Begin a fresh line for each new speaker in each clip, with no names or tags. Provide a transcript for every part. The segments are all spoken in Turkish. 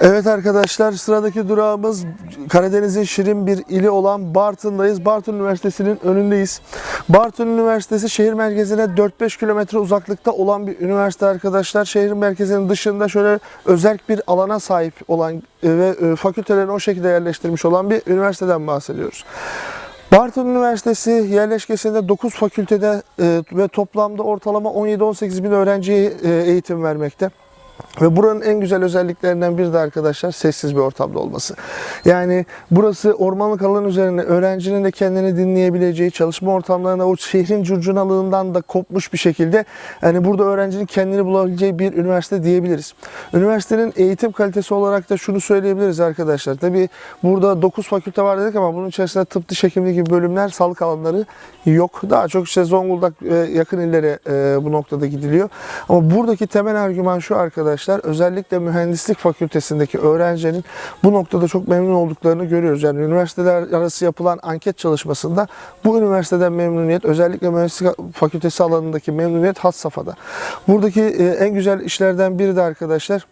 Evet arkadaşlar sıradaki durağımız Karadeniz'in şirin bir ili olan Bartın'dayız. Bartın Üniversitesi'nin önündeyiz. Bartın Üniversitesi şehir merkezine 4-5 kilometre uzaklıkta olan bir üniversite arkadaşlar. Şehir merkezinin dışında şöyle özerk bir alana sahip olan e, ve e, fakültelerini o şekilde yerleştirmiş olan bir üniversiteden bahsediyoruz. Bartın Üniversitesi yerleşkesinde 9 fakültede e, ve toplamda ortalama 17-18 bin öğrenciye eğitim vermekte. Ve buranın en güzel özelliklerinden biri de arkadaşlar sessiz bir ortamda olması. Yani burası ormanlık alan üzerine öğrencinin de kendini dinleyebileceği, çalışma ortamlarına o şehrin curcunalığından da kopmuş bir şekilde yani burada öğrencinin kendini bulabileceği bir üniversite diyebiliriz. Üniversitenin eğitim kalitesi olarak da şunu söyleyebiliriz arkadaşlar. Tabi burada 9 fakülte var dedik ama bunun içerisinde tıp diş hekimliği gibi bölümler, sağlık alanları yok. Daha çok işte Zonguldak e, yakın illere e, bu noktada gidiliyor. Ama buradaki temel argüman şu arkadaşlar özellikle mühendislik fakültesindeki öğrencilerin bu noktada çok memnun olduklarını görüyoruz. Yani üniversiteler arası yapılan anket çalışmasında bu üniversiteden memnuniyet özellikle mühendislik fakültesi alanındaki memnuniyet had safhada. Buradaki e, en güzel işlerden biri de arkadaşlar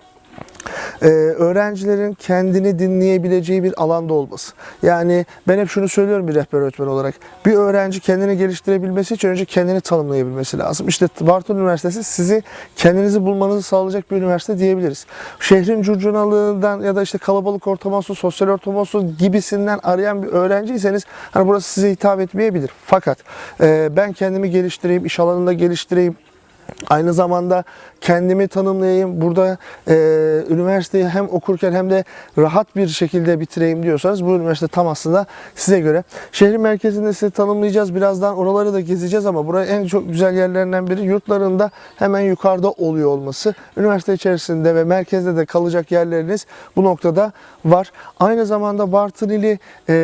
ee, öğrencilerin kendini dinleyebileceği bir alanda olması. Yani ben hep şunu söylüyorum bir rehber öğretmen olarak. Bir öğrenci kendini geliştirebilmesi için önce kendini tanımlayabilmesi lazım. İşte Bartın Üniversitesi sizi kendinizi bulmanızı sağlayacak bir üniversite diyebiliriz. Şehrin curcunalığından ya da işte kalabalık ortam olsun, sosyal ortam olsun gibisinden arayan bir öğrenciyseniz hani burası size hitap etmeyebilir. Fakat e, ben kendimi geliştireyim, iş alanında geliştireyim, Aynı zamanda kendimi tanımlayayım. Burada e, üniversiteyi hem okurken hem de rahat bir şekilde bitireyim diyorsanız bu üniversite tam aslında size göre. Şehrin merkezinde size tanımlayacağız. Birazdan oraları da gezeceğiz ama buraya en çok güzel yerlerinden biri yurtlarında hemen yukarıda oluyor olması. Üniversite içerisinde ve merkezde de kalacak yerleriniz bu noktada var. Aynı zamanda Bartın ili e,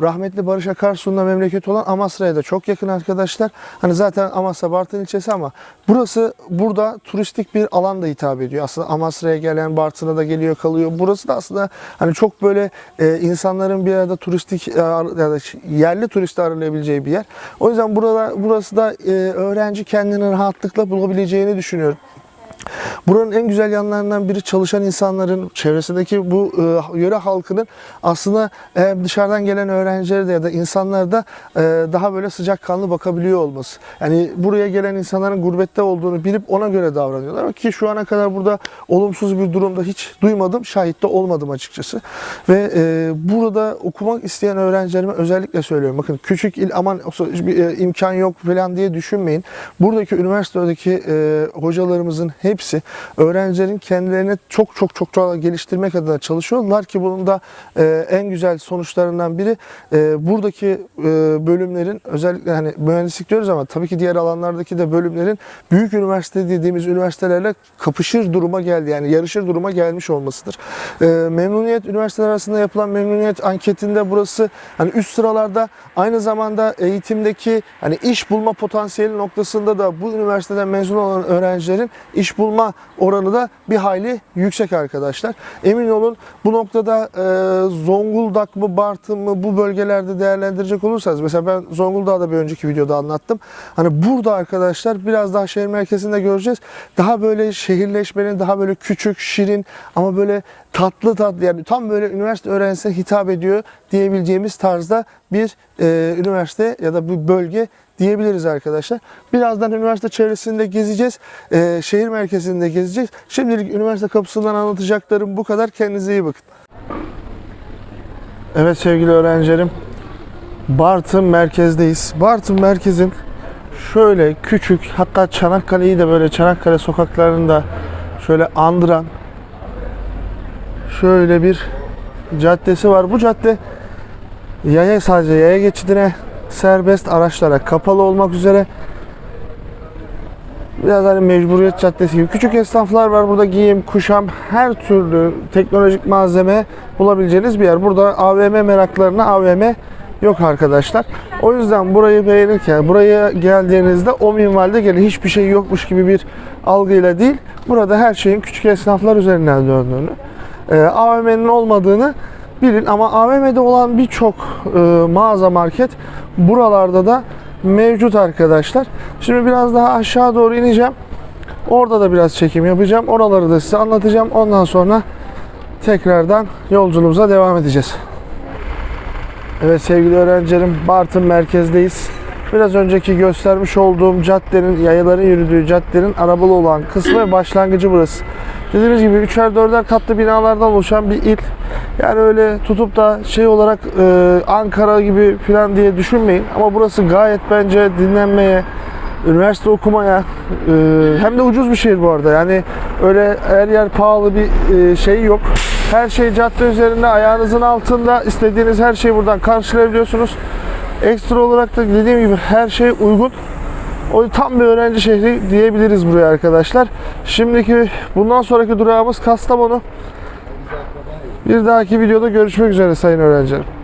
rahmetli Barış Akarsu'nun da memleketi olan Amasra'ya da çok yakın arkadaşlar. Hani zaten Amasra Bartın ilçesi ama burası burada turistik bir alan da hitap ediyor. Aslında Amasra'ya gelen Bartın'a da geliyor kalıyor. Burası da aslında hani çok böyle e, insanların bir arada turistik e, ya da yerli turisti ağırlayabileceği bir yer. O yüzden burada burası da e, öğrenci kendini rahatlıkla bulabileceğini düşünüyorum. Buranın en güzel yanlarından biri çalışan insanların, çevresindeki bu e, yöre halkının aslında e, dışarıdan gelen öğrencilere de ya da insanlara da e, daha böyle sıcakkanlı bakabiliyor olması. Yani buraya gelen insanların gurbette olduğunu bilip ona göre davranıyorlar. Ki şu ana kadar burada olumsuz bir durumda hiç duymadım, şahit de olmadım açıkçası. Ve e, burada okumak isteyen öğrencilerime özellikle söylüyorum. Bakın küçük il aman bir e, imkan yok falan diye düşünmeyin. Buradaki üniversitedeki e, hocalarımızın hepsi öğrencilerin kendilerini çok çok çok çok geliştirmek adına çalışıyorlar ki bunun da e, en güzel sonuçlarından biri e, buradaki e, bölümlerin özellikle hani mühendislik diyoruz ama tabii ki diğer alanlardaki de bölümlerin büyük üniversite dediğimiz üniversitelerle kapışır duruma geldi. Yani yarışır duruma gelmiş olmasıdır. E, memnuniyet üniversiteler arasında yapılan memnuniyet anketinde burası hani üst sıralarda aynı zamanda eğitimdeki hani iş bulma potansiyeli noktasında da bu üniversiteden mezun olan öğrencilerin iş bulma oranı da bir hayli yüksek arkadaşlar. Emin olun bu noktada e, Zonguldak mı Bartın mı bu bölgelerde değerlendirecek olursanız mesela ben Zonguldak'ta da bir önceki videoda anlattım. Hani burada arkadaşlar biraz daha şehir merkezinde göreceğiz. Daha böyle şehirleşmenin daha böyle küçük, şirin ama böyle tatlı tatlı yani tam böyle üniversite öğrencisine hitap ediyor diyebileceğimiz tarzda bir e, üniversite ya da bir bölge diyebiliriz arkadaşlar. Birazdan üniversite çevresinde gezeceğiz. Ee, şehir merkezinde gezeceğiz. Şimdilik üniversite kapısından anlatacaklarım bu kadar. Kendinize iyi bakın. Evet sevgili öğrencilerim. Bartın merkezdeyiz. Bartın merkezin şöyle küçük hatta Çanakkale'yi de böyle Çanakkale sokaklarında şöyle andıran şöyle bir caddesi var. Bu cadde yaya sadece yaya geçidine serbest araçlara kapalı olmak üzere biraz hani mecburiyet caddesi gibi küçük esnaflar var. Burada giyim, kuşam, her türlü teknolojik malzeme bulabileceğiniz bir yer. Burada AVM meraklarına AVM yok arkadaşlar. O yüzden burayı beğenirken, buraya geldiğinizde o minvalde gelin hiçbir şey yokmuş gibi bir algıyla değil. Burada her şeyin küçük esnaflar üzerinden döndüğünü, e, AVM'nin olmadığını bilin ama AVM'de olan birçok e, mağaza market buralarda da mevcut arkadaşlar. Şimdi biraz daha aşağı doğru ineceğim. Orada da biraz çekim yapacağım. Oraları da size anlatacağım. Ondan sonra tekrardan yolculuğumuza devam edeceğiz. Evet sevgili öğrencilerim Bartın merkezdeyiz. Biraz önceki göstermiş olduğum caddenin, yayaların yürüdüğü caddenin arabalı olan kısmı ve başlangıcı burası. Dediğimiz gibi üçer dörder katlı binalardan oluşan bir il. Yani öyle tutup da şey olarak e, Ankara gibi falan diye düşünmeyin. Ama burası gayet bence dinlenmeye, üniversite okumaya e, hem de ucuz bir şehir bu arada. Yani öyle her yer pahalı bir e, şey yok. Her şey cadde üzerinde ayağınızın altında istediğiniz her şeyi buradan karşılayabiliyorsunuz. Ekstra olarak da dediğim gibi her şey uygun. O tam bir öğrenci şehri diyebiliriz buraya arkadaşlar. Şimdiki bundan sonraki durağımız Kastamonu. Bir dahaki videoda görüşmek üzere sayın öğrencilerim.